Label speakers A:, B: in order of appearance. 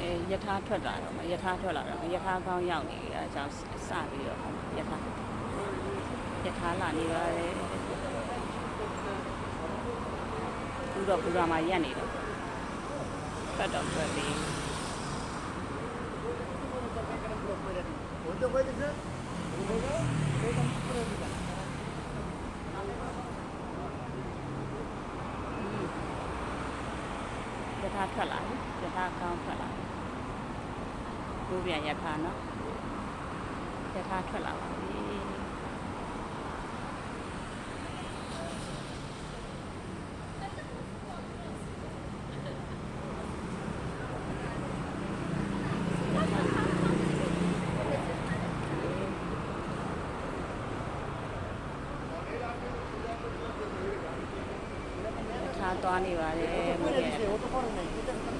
A: အဲယထာထွက်လာတော့မှယထာထွက်လာတော့ယထာကောင်းရောက်နေပြီအဲအကြောင်းစပြီးတော့ယထာယထာလာနေပါတယ်သူတော့ဘူရာမှာရက်နေတော့ဖတ်တော့ဖတ်ပြီးယ ထာထွက်လာပြီယထာကောင်းထွက်လာပြီဘိုးပြန်ယထာနော်ယထာထွက်လာပါပြီယထာ သွားနေပါတယ်ဘိုးပြန်ယထာ